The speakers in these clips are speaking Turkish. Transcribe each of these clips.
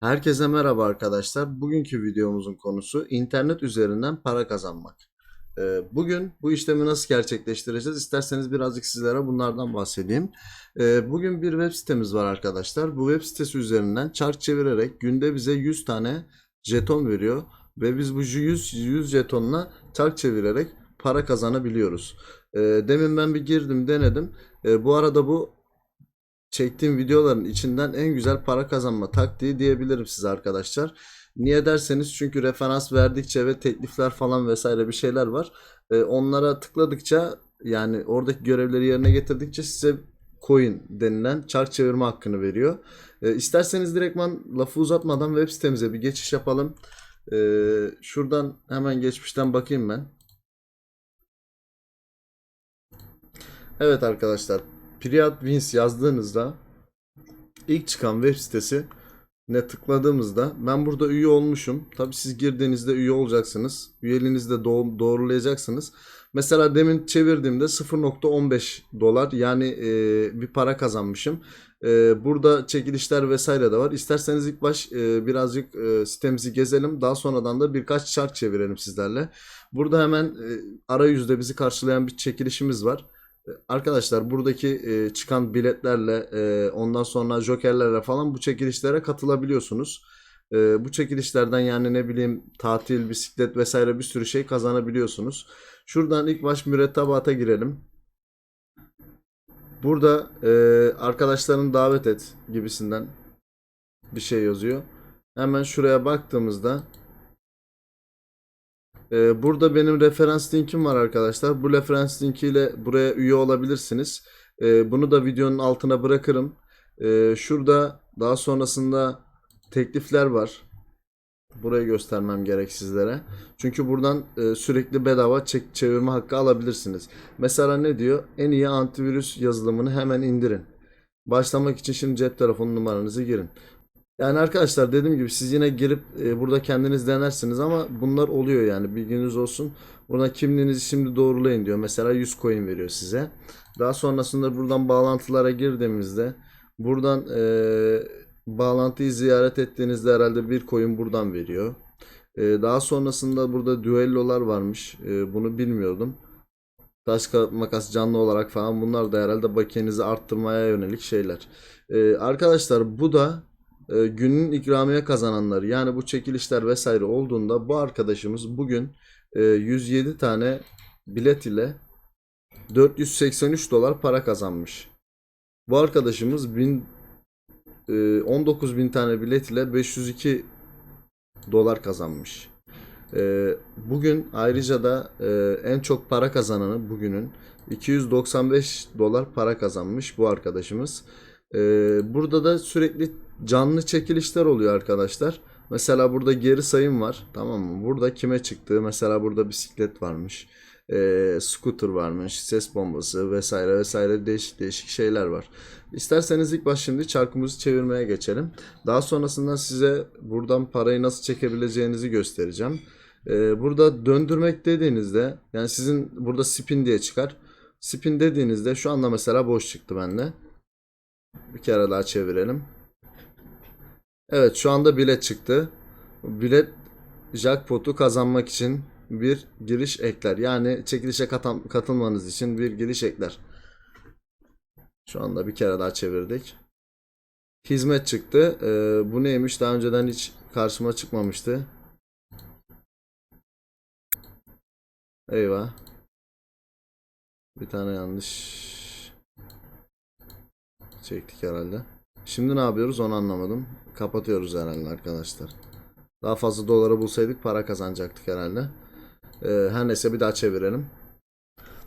Herkese merhaba arkadaşlar. Bugünkü videomuzun konusu internet üzerinden para kazanmak. Ee, Bugün bu işlemi nasıl gerçekleştireceğiz? İsterseniz birazcık sizlere bunlardan bahsedeyim. Ee, Bugün bir web sitemiz var arkadaşlar. Bu web sitesi üzerinden çark çevirerek günde bize 100 tane jeton veriyor. Ve biz bu 100, 100 jetonla çark çevirerek para kazanabiliyoruz. Ee, Demin ben bir girdim denedim. Bu arada bu çektiğim videoların içinden en güzel para kazanma taktiği diyebilirim size arkadaşlar. Niye derseniz çünkü referans verdikçe ve teklifler falan vesaire bir şeyler var. Ee, onlara tıkladıkça yani oradaki görevleri yerine getirdikçe size coin denilen çark çevirme hakkını veriyor. Ee, isterseniz direktman lafı uzatmadan web sitemize bir geçiş yapalım. Ee, şuradan hemen geçmişten bakayım ben. Evet arkadaşlar. Priyat Wins yazdığınızda ilk çıkan web sitesi ne tıkladığımızda ben burada üye olmuşum. Tabi siz girdiğinizde üye olacaksınız. Üyeliğinizi de doğ- doğrulayacaksınız. Mesela demin çevirdiğimde 0.15 dolar yani e, bir para kazanmışım. E, burada çekilişler vesaire de var. İsterseniz ilk baş e, birazcık e, sitemizi gezelim. Daha sonradan da birkaç çark çevirelim sizlerle. Burada hemen e, arayüzde bizi karşılayan bir çekilişimiz var. Arkadaşlar buradaki e, çıkan biletlerle e, ondan sonra jokerlerle falan bu çekilişlere katılabiliyorsunuz. E, bu çekilişlerden yani ne bileyim tatil, bisiklet vesaire bir sürü şey kazanabiliyorsunuz. Şuradan ilk baş mürettebata girelim. Burada e, arkadaşlarını davet et gibisinden bir şey yazıyor. Hemen şuraya baktığımızda ee, burada benim referans linkim var arkadaşlar. Bu referans linkiyle buraya üye olabilirsiniz. Ee, bunu da videonun altına bırakırım. Ee, şurada daha sonrasında teklifler var. Burayı göstermem gerek sizlere. Çünkü buradan e, sürekli bedava çek çevirme hakkı alabilirsiniz. Mesela ne diyor? En iyi antivirüs yazılımını hemen indirin. Başlamak için şimdi cep telefonu numaranızı girin. Yani arkadaşlar dediğim gibi siz yine girip e, burada kendiniz denersiniz ama bunlar oluyor yani bilginiz olsun. Burada kimliğinizi şimdi doğrulayın diyor. Mesela 100 coin veriyor size. Daha sonrasında buradan bağlantılara girdiğimizde buradan e, bağlantıyı ziyaret ettiğinizde herhalde bir coin buradan veriyor. E, daha sonrasında burada düellolar varmış. E, bunu bilmiyordum. Taş kağıt makas canlı olarak falan bunlar da herhalde bakiyenizi arttırmaya yönelik şeyler. E, arkadaşlar bu da e, günün ikramiye kazananları yani bu çekilişler vesaire olduğunda bu arkadaşımız bugün e, 107 tane bilet ile 483 dolar para kazanmış. Bu arkadaşımız 1000 e, 19 bin tane bilet ile 502 dolar kazanmış. E, bugün ayrıca da e, en çok para kazananı bugünün 295 dolar para kazanmış bu arkadaşımız. E, burada da sürekli canlı çekilişler oluyor arkadaşlar. Mesela burada geri sayım var. Tamam mı? Burada kime çıktı? Mesela burada bisiklet varmış. E, scooter varmış. Ses bombası vesaire vesaire değişik değişik şeyler var. İsterseniz ilk baş şimdi çarkımızı çevirmeye geçelim. Daha sonrasında size buradan parayı nasıl çekebileceğinizi göstereceğim. Ee, burada döndürmek dediğinizde yani sizin burada spin diye çıkar. Spin dediğinizde şu anda mesela boş çıktı bende. Bir kere daha çevirelim. Evet şu anda bilet çıktı. Bilet jackpot'u kazanmak için bir giriş ekler. Yani çekilişe katılmanız için bir giriş ekler. Şu anda bir kere daha çevirdik. Hizmet çıktı. Ee, bu neymiş? Daha önceden hiç karşıma çıkmamıştı. Eyvah. Bir tane yanlış çektik herhalde. Şimdi ne yapıyoruz onu anlamadım. Kapatıyoruz herhalde arkadaşlar. Daha fazla doları bulsaydık para kazanacaktık herhalde. Ee, her neyse bir daha çevirelim.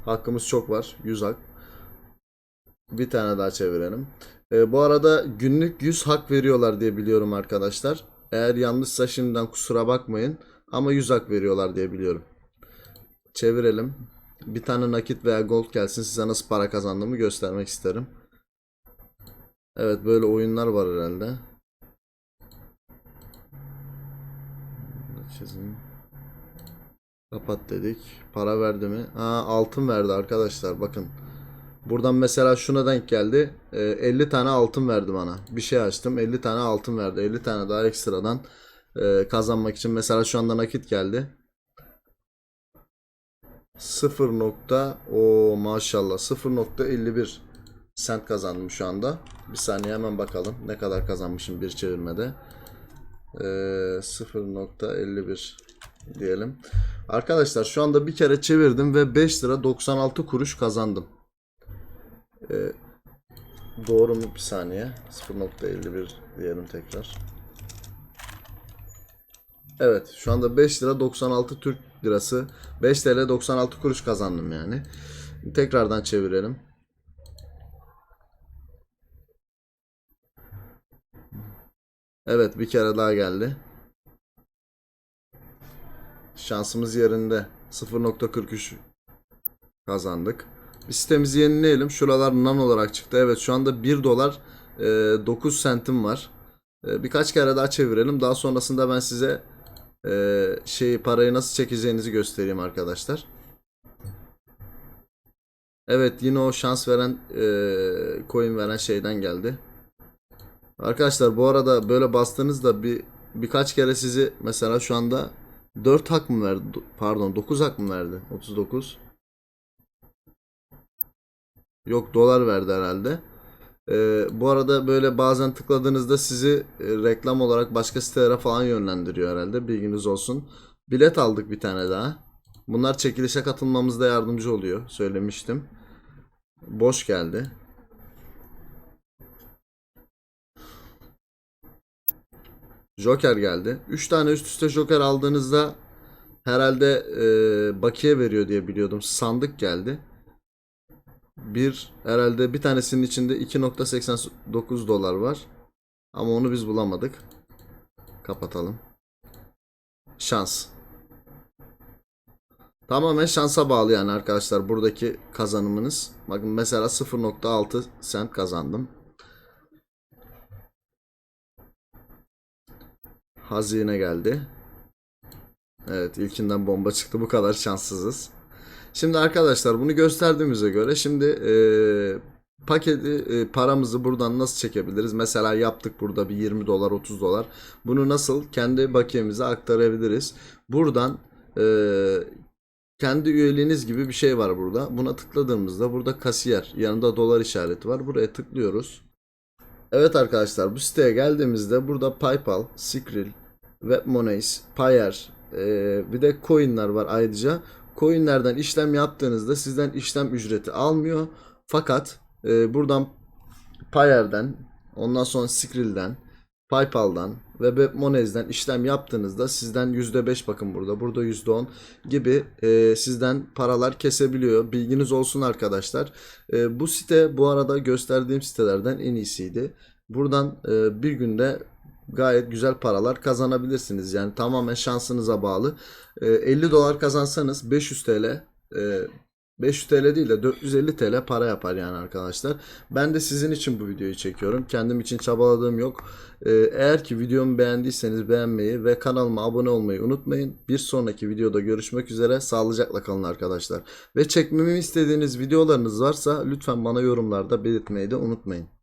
Hakkımız çok var. 100 hak. Bir tane daha çevirelim. Ee, bu arada günlük 100 hak veriyorlar diye biliyorum arkadaşlar. Eğer yanlışsa şimdiden kusura bakmayın. Ama 100 hak veriyorlar diye biliyorum. Çevirelim. Bir tane nakit veya gold gelsin size nasıl para kazandığımı göstermek isterim. Evet böyle oyunlar var herhalde. Çizim. Kapat dedik. Para verdi mi? Ha altın verdi arkadaşlar bakın. Buradan mesela şuna denk geldi. Ee, 50 tane altın verdi bana. Bir şey açtım. 50 tane altın verdi. 50 tane daha ekstradan e, kazanmak için. Mesela şu anda nakit geldi. 0 nokta o maşallah 0.51 sent kazandım şu anda. Bir saniye hemen bakalım ne kadar kazanmışım bir çevirmede. Ee, 0.51 diyelim. Arkadaşlar şu anda bir kere çevirdim ve 5 lira 96 kuruş kazandım. Ee, doğru mu bir saniye 0.51 diyelim tekrar. Evet şu anda 5 lira 96 Türk lirası 5 TL 96 kuruş kazandım yani. Tekrardan çevirelim. Evet bir kere daha geldi. Şansımız yerinde. 0.43 kazandık. Bir sitemizi yenileyelim. Şuralar nan olarak çıktı. Evet şu anda 1 dolar e, 9 sentim var. E, birkaç kere daha çevirelim. Daha sonrasında ben size e, şeyi parayı nasıl çekeceğinizi göstereyim arkadaşlar. Evet yine o şans veren e, coin veren şeyden geldi. Arkadaşlar bu arada böyle bastığınızda bir birkaç kere sizi mesela şu anda 4 hak mı verdi? Do- Pardon 9 hak mı verdi? 39. Yok dolar verdi herhalde. Ee, bu arada böyle bazen tıkladığınızda sizi e, reklam olarak başka sitelere falan yönlendiriyor herhalde. Bilginiz olsun. Bilet aldık bir tane daha. Bunlar çekilişe katılmamızda yardımcı oluyor. Söylemiştim. Boş geldi. Joker geldi. 3 tane üst üste Joker aldığınızda herhalde e, bakiye veriyor diye biliyordum. Sandık geldi. Bir herhalde bir tanesinin içinde 2.89 dolar var. Ama onu biz bulamadık. Kapatalım. Şans. Tamamen şansa bağlı yani arkadaşlar buradaki kazanımınız. Bakın mesela 0.6 sent kazandım. Hazine geldi. Evet ilkinden bomba çıktı. Bu kadar şanssızız. Şimdi arkadaşlar bunu gösterdiğimize göre şimdi e, paketi e, paramızı buradan nasıl çekebiliriz? Mesela yaptık burada bir 20 dolar 30 dolar. Bunu nasıl kendi bakiyemize aktarabiliriz? Buradan e, kendi üyeliğiniz gibi bir şey var burada. Buna tıkladığımızda burada kasiyer yanında dolar işareti var. Buraya tıklıyoruz. Evet arkadaşlar bu siteye geldiğimizde burada PayPal, Skrill, WebMoneys, Payer, e, bir de coinler var ayrıca. Coinlerden işlem yaptığınızda sizden işlem ücreti almıyor. Fakat e, buradan Payer'den, ondan sonra Skrill'den, PayPal'dan ve WebMoneys'den işlem yaptığınızda sizden %5 bakın burada, burada %10 gibi e, sizden paralar kesebiliyor. Bilginiz olsun arkadaşlar. E, bu site bu arada gösterdiğim sitelerden en iyisiydi. Buradan e, bir günde gayet güzel paralar kazanabilirsiniz. Yani tamamen şansınıza bağlı. E, 50 dolar kazansanız 500 TL e, 500 TL değil de 450 TL para yapar yani arkadaşlar. Ben de sizin için bu videoyu çekiyorum. Kendim için çabaladığım yok. Ee, eğer ki videomu beğendiyseniz beğenmeyi ve kanalıma abone olmayı unutmayın. Bir sonraki videoda görüşmek üzere. Sağlıcakla kalın arkadaşlar. Ve çekmemi istediğiniz videolarınız varsa lütfen bana yorumlarda belirtmeyi de unutmayın.